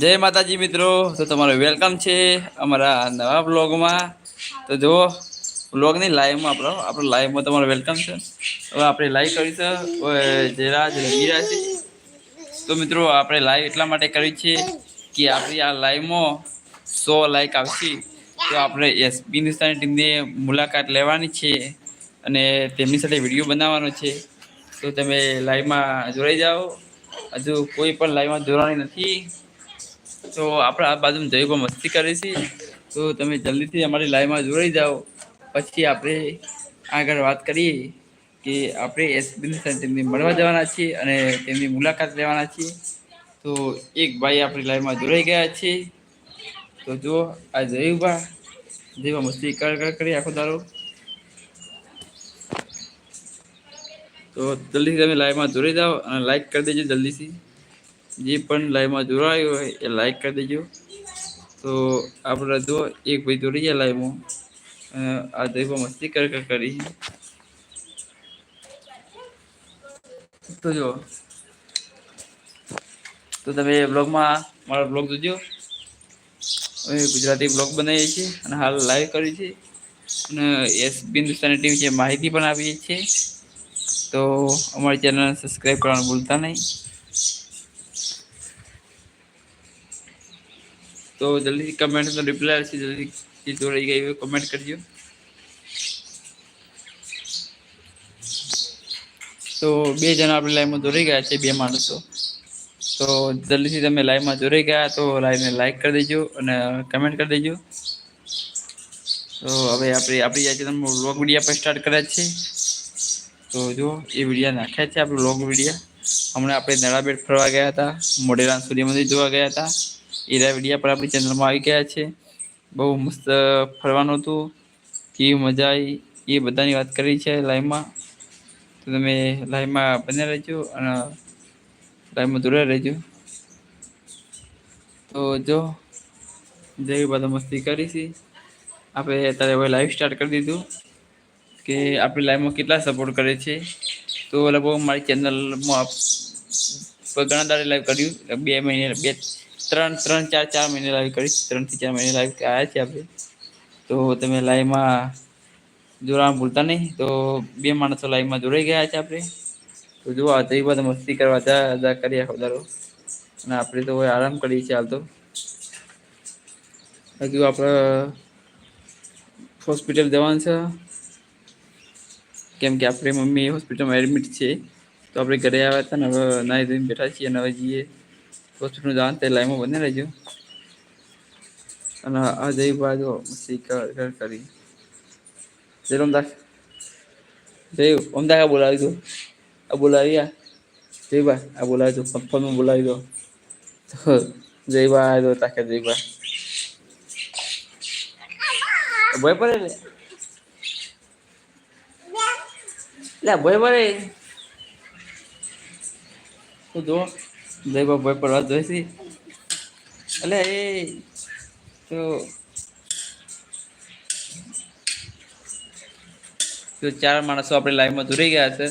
જય માતાજી મિત્રો. તો તમારું વેલકમ છે અમારા નવા બ્લોગમાં તો જુઓ બ્લોગની લાઈવમાં આપણો આપણો લાઈવમાં તમારું વેલકમ છે. હવે આપણે લાઈવ જયરાજ રમીરા છે. તો મિત્રો, આપણે લાઈવ એટલા માટે કરી છે કે આપણી આ લાઈવમાં સો લાઈક આવશે. તો આપણે એસ હિન્દુસ્તાની ટીમની મુલાકાત લેવાની છે અને તેમની સાથે વીડિયો બનાવવાનો છે. તો તમે લાઈવમાં જોડાઈ જાઓ. હજુ કોઈ પણ લાઈવમાં જોડવાની નથી. તો આપણે આ બાજુ જઈ પણ મસ્તી કરી છે. તો તમે જલ્દીથી અમારી લાઈવમાં જોડાઈ જાઓ. પછી આપણે આગળ વાત કરીએ કે આપણે એસબી તેમની મળવા જવાના છીએ અને તેમની મુલાકાત લેવાના છીએ. તો એક ભાઈ આપણી લાઈવમાં જોડાઈ ગયા છે. તો જુઓ, આ જયુભા જેવા મસ્તી કર કર કરી આખો દારો તો જલ્દીથી તમે લાઈવમાં જોડાઈ જાઓ અને લાઈક કરી દેજો જલ્દીથી. જે પણ લાઈવમાં જોડાયું હોય એ લાઈક કરી દેજો. તો આપણે જો એક ભાઈ જોડી ગયા લાઈવમાં આ દૈવ મસ્તી કર કરી તો જો, તો તમે બ્લોગમાં મારો બ્લોગ જોજો. અમે ગુજરાતી બ્લોગ બનાવીએ છીએ અને હાલ લાઈવ કરી છે અને એસ હિન્દુસ્તાની ટીમ છે માહિતી પણ આપીએ છીએ. તો અમારી ચેનલ સબસ્ક્રાઈબ કરવાનું ભૂલતા નહીં. તો જલ્દીથી કમેન્ટ તો રિપ્લાય હશે જલ્દી જોડાઈ ગઈ હોય કમેન્ટ કરજો. તો બે જણા આપણે લાઈવમાં જોડાઈ ગયા છે, બે માણસો. તો જલ્દીથી તમે લાઈવમાં જોડાઈ ગયા, તો લાઈવને લાઈક કરી દેજો અને કમેન્ટ કરી દેજો. તો હવે આપણે, આપણી આજે તમે વ્લોગ વિડીયા પર સ્ટાર્ટ કર્યા છે. તો જો, એ વિડીયા નાખ્યા છે આપણે વ્લોગ વિડીયા હમણાં આપણે નળાબેટ ફરવા ગયા હતા મોઢેરા સૂર્ય મંદિર જોવા ગયા હતા. એરા વિડીયા પર આપણી ચેનલમાં આવી ગયા છે. બહુ મસ્ત ફરવાનું હતું. કેવી મજા આવી, એ બધાની વાત કરી છે લાઈવમાં તો તમે લાઈવમાં બને રહેજો અને લાઈવમાં જોડે રહેજો. તો જો જેવી બધા મસ્તી કરીશી આપણે અત્યારે હવે લાઈવ સ્ટાર્ટ કરી દીધું કે આપણી લાઈવમાં કેટલા સપોર્ટ કરે છે. તો લગભગ મારી ચેનલમાં ઘણા દાડે લાઈવ કર્યું, બે મહિને, બે ત્રણ ત્રણ, ચાર ચાર મહિને લાઈવ કરીશ. ત્રણથી ચાર મહિને લાઈવ આવ્યા છે આપણે. તો તમે લાઈવમાં જોડાવાનું ભૂલતા નહીં. તો બે માણસો લાઈવમાં જોડાઈ ગયા છે આપણે. તો જોવા તો એ બધા મસ્તી કરવા હતા અદા કરી ખોદારો અને આપણે તો આરામ કરીએ છીએ હાલ તો. હજુ આપણે હોસ્પિટલ જવાનું છે. કેમ કે આપણે મમ્મી હોસ્પિટલમાં એડમિટ છે. તો આપણે ઘરે આવ્યા હતા ને, હવે નાહી ધોઈને બેઠા છીએ અને હવે જઈએ. હોસ્પિટલ જવાનું તે લાઈનમાં બને રહેજો. અને આ જઈ બાજુ મસ્તી કર. જય રમદાસ. જય ઓમદા આ બોલાવી દો. આ બોલાવી આ. જયભાઈ આ બોલાવી દો. ફોનમાં બોલાવી દો. જયબા આ દો તાકે જયભાઈ ભય પડે લે, ભય પડે. તું જો. જયબા ભય પડવા જોઈશી એટલે એ તો તો ચાર માણસો આપણે લાઈવમાં જોડાઈ ગયા છે.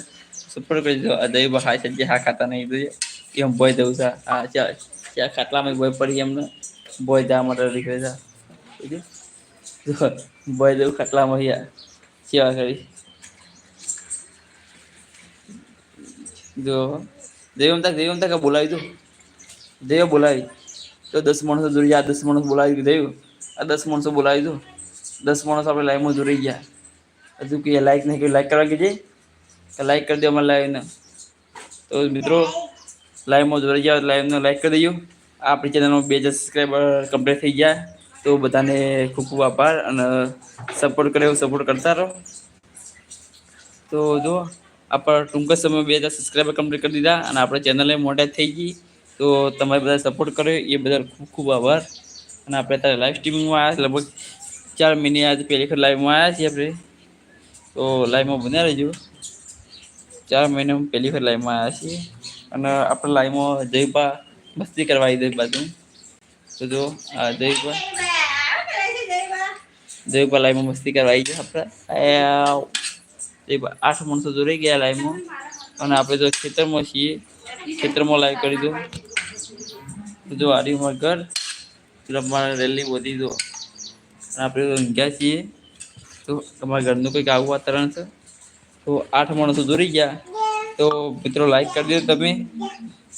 સપોર્ટ કરી દીધો. દહીં હા છે, જે હા ખાતા નહીં જોઈએ. એમ ભોય દઉં છે. હા ચાલ ત્યાં ખાટલામાં ભોય પડી એમને. ભોય દા માટે નીકળે છે ભોય દઉં ખાટલામાં યાર સેવા કરી. જો દેવમ તક દેવમ તક બોલાવી દો. દેવ બોલાવી. તો દસ માણસો જોડી આ દસ માણસ બોલાવી દેવ. આ દસ માણસો બોલાવી દો. દસ માણસો આપણે લાઈવમાં જોડી ગયા. હજુ કે લાઈક નહીં કર્યું. લાઈક કરવા કીજે? કે લાઈક કરી દો અમારે લાઈવને તો મિત્રો લાઈવમાં જોડાઈ ગયા લાઈવને લાઈક કરી દઈએ આપણી ચેનલમાં બે હજાર સબસ્ક્રાઈબર કમ્પ્લીટ થઈ ગયા. તો બધાને ખૂબ ખૂબ આભાર અને સપોર્ટ કરે એવું સપોર્ટ કરતા રહો. તો જો આપણે ટૂંક સમયમાં બે હજાર સબસ્ક્રાઈબર કમ્પ્લીટ કરી દીધા અને આપણે ચેનલે મોટા થઈ ગઈ. તો તમારે બધા સપોર્ટ કર્યો. એ બદલ ખૂબ ખૂબ આભાર. અને આપણે અત્યારે લાઈવ સ્ટ્રીમિંગમાં આવ્યા લગભગ ચાર મહિને આજે પહેલી વખત લાઈવમાં આવ્યા છીએ આપણે. તો લાઈવમાં બન્યા રહેજો. ચાર મહિને પહેલી વખત લાઈવમાં આવ્યા છીએ. અને આપણે લાઈવમાં જયપા મસ્તી કરવા આવી દઈ બાજુ તો જો, આ જયપા જયપા લાઈવમાં મસ્તી કરવા આવી જાય આપણે. જયપા આઠ માણસો જોડાઈ ગયા લાઈવમાં અને આપણે તો ખેતરમાં છીએ, ખેતરમાં લાઈવ કરી દો જો આડી ઉમર ઘર અમારે રેલી વધી દો અને આપણે તો ઊંઘ્યા છીએ, તો તમારા ઘરનું કંઈક આવું વાતાવરણ છે. તો આઠ માણસો દોરી ગયા. તો મિત્રો લાઈક કરી દો તમે.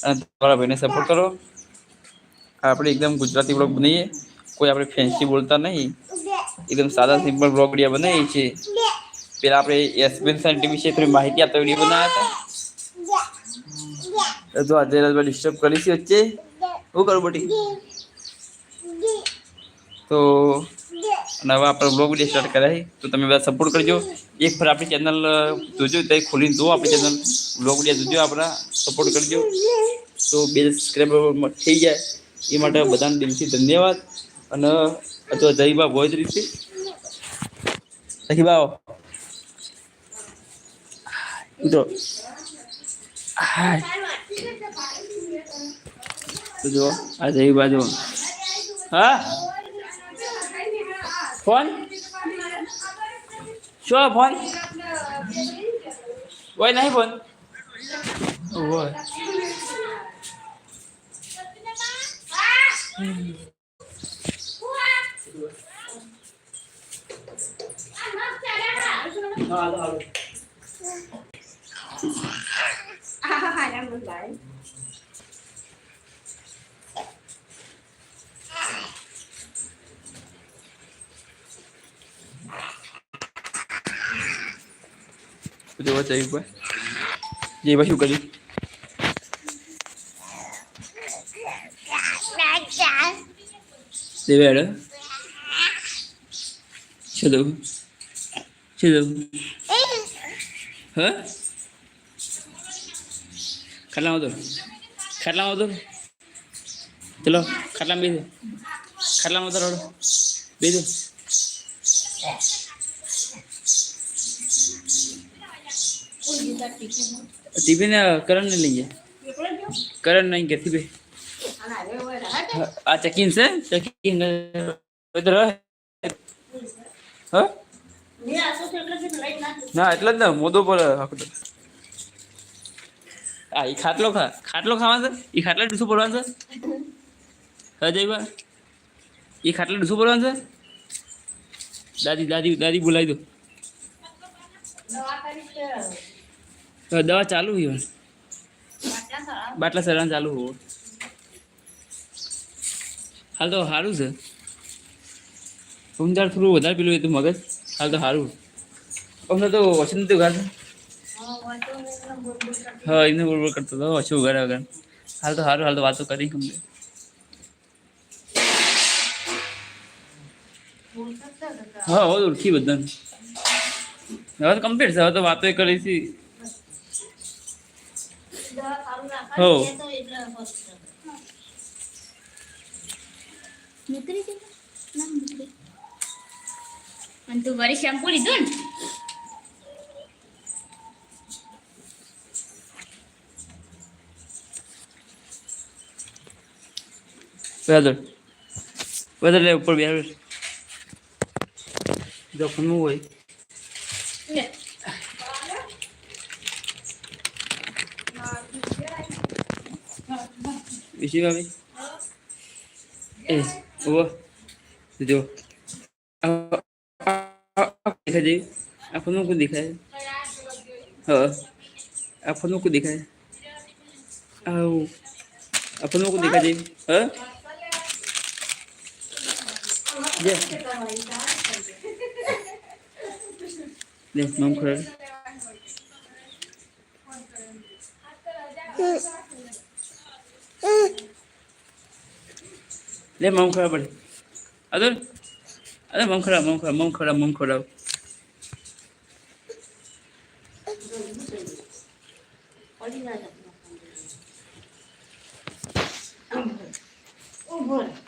અને તમારા ભાઈને સપોર્ટ કરો. આપણે એકદમ ગુજરાતી બ્લોગ બનાવીએ. કોઈ આપણે ફેન્સી બોલતા નહીં. એકદમ સાદા સિમ્પલ બ્લોગ બનાવીએ છીએ. પેલા આપણે એસબીએન સેન્ટી વિશે થોડી માહિતી આપતા વીડિયો બનાવ્યા હતા. તો આજે ડિસ્ટર્બ કરીશ વચ્ચે. શું કરું બટી? તો અને હવે આપણે બ્લોગ વીડિયો સ્ટાર્ટ કરાય. તો તમે બધા સપોર્ટ કરજો. એક ફર આપણી ચેનલ જોજો તો ખોલીને જુઓ આપણી ચેનલ બ્લોગ વીડિયો જોજો આપણા. સપોર્ટ કરજો. તો બે સબસ્ક્રાઈબર થઈ જાય. એ માટે બધાને દિલથી ધન્યવાદ. અને અથવા જયબા ભોજ રીતે. સખી બાઓ ઉતરો હાય તો જો આ જયબા જો હા ફોન શું ફોન કોઈ નહીં ફોન ઓય હાલો હાલો જોવા જઈભાઈ જઈભાઈ શું કર્યું દેવેડ શું દઉં શું દઉં હા ખાટલામાં તો ખાટલામાં તો ચલો ખાટલામાં બેસો ખાટલામાં તો બીજું ટીપી ને કરણ ને લઈ જાય કરણ નહીં કે ટિફિન આ ચકીન છે ચકીન ઉધર હા ના એટલે જ ને મોદો પર આખું આ એ ખાટલો ખા, ખાટલો ખાવા છે? એ ખાટલા ડૂસું પડવાનું છે? હા એ ખાટલા ડૂસું પડવાનું છે? દાદી દાદી દાદી બોલાવી દો. દવા ચાલુ હોય બાટલા સરવાનું ચાલુ હોવો. હાલ તો સારું છે. ઉમદાર થોડું વધારે પેલું હતું મગજ. હાલ તો સારું અમને તો વચન નથી ઘર હા એને બોલ બોલ કરતો હતો. ઓછું ઉગાડે વગર? હાલ તો સારું, હાલ તો વાતો કરી ગમે. હા, હવે ઓળખી બધાને. હવે તો કમ્પ્લીટ છે, હવે તો વાતો કરી છે. હો. નીકળી ગઈ અને તું વરી શેમ્પુ લીધું ને? વેધર વેધર લે ઉપર બેર જો ફોનનું હોય. વિશી ભાભી એ ઓ જો. દેખાય છે. આ કોઈ દેખાય? હા આ ફોનનું કોઈ દેખાય? આવું. આ ફોનનું કોઈ દેખાય હા? લે મમ ખરા લે મમ ખરા પડે અદર અરે મમ ખરા મમ ખરા મમ ખરા મમ ખરા મને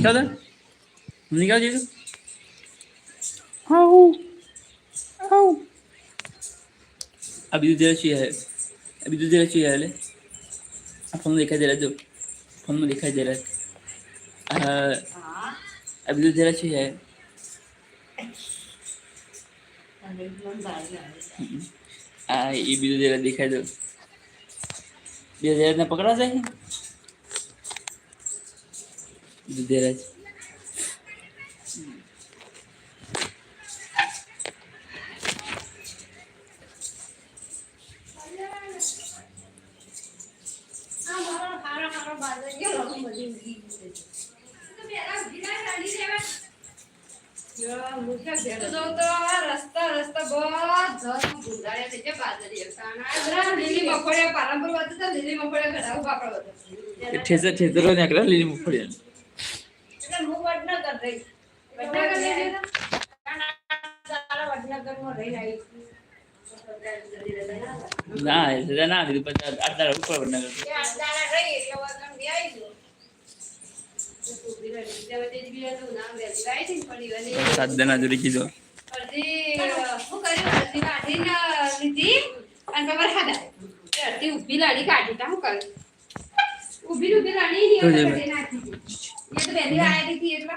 નિકાલ દે નિકાલ જીજુ હાઉ હાઉ આ બીજું જરા છે આ બીજું જરા છે લે આ ફોન દેખાઈ રહ્યા જો ફોનમાં દેખાઈ દે આ બીજું જરા છે આ એ બીજું જરા દેખાઈ દો બે હજાર પકડા જાય બીજું જરા છે રસ્તા રસ્તા બધા ગુંડાળ્યા થઈ ગયા બાદરિયા લીલી મફળિયા પાલનપુર વધુ તો લીલી મફળિયા ઘટાડું બાપડ વધુ ઠેસર ઠેસરો નીકળે લીલી મૂગફળી ના એ સજા ના દીધું પછી આઠ દાડા ઉપર વડનગર એટલે સાત દાના જોડી કીધો અડધી લાડી કાઢી તા શું કરું ઊભી ઊભી લાડી. એ તો પહેલી વાર આવી હતી એટલે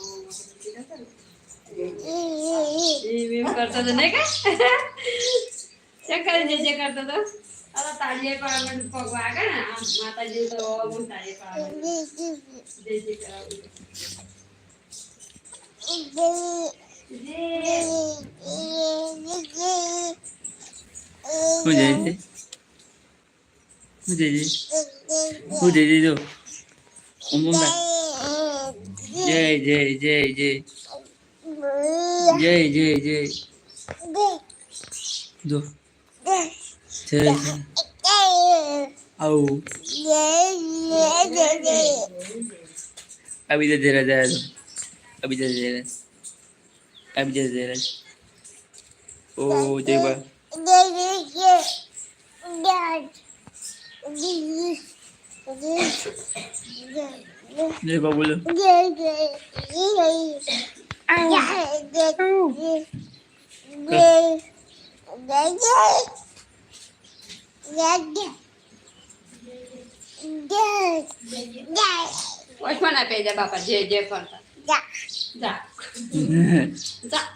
એમ કરતો તો નહીં કે? ચક્કર કરે જે જે કરતો તો. અલા તાળીએ પાડવાનું પગ વાગે ને? આમ માતાજી તો હું તાળીએ પાડવાનું જે જે કરાવું હું જઈ છે હું જઈ જઈ હું જઈ જઈ જો ના જય જય જય જય. જય જય જય જો જય જય આવું અભી તો જરા જરા દો અભી તો જરા અભી તો જરા ઓ જય બા જય બા બોલો ઓછમાં ના પેજા બાપા જે જે કરતા જા. જા.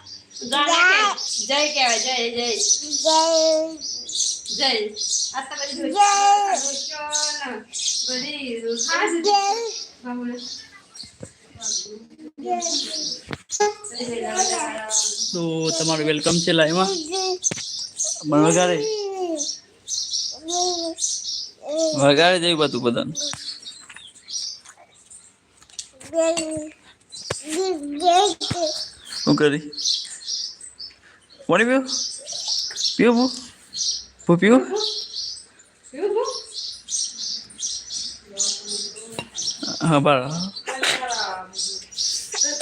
જા. જય કહેવાય જય જય જય. આ તો બધી બધી તો તમારું વેલકમ છે લાઈમાં પણ વગાડે. વગાડે જેવું બધું બધાને. શું કરી? પાણી પીવું પીવું ભૂ? ભૂ પીવું? હા બાર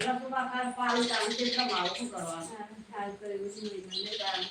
ઉંમરને રહેવાનું. આવું છે જવાના શું કરવાનું રહેવાનું. કરે છે. હાલ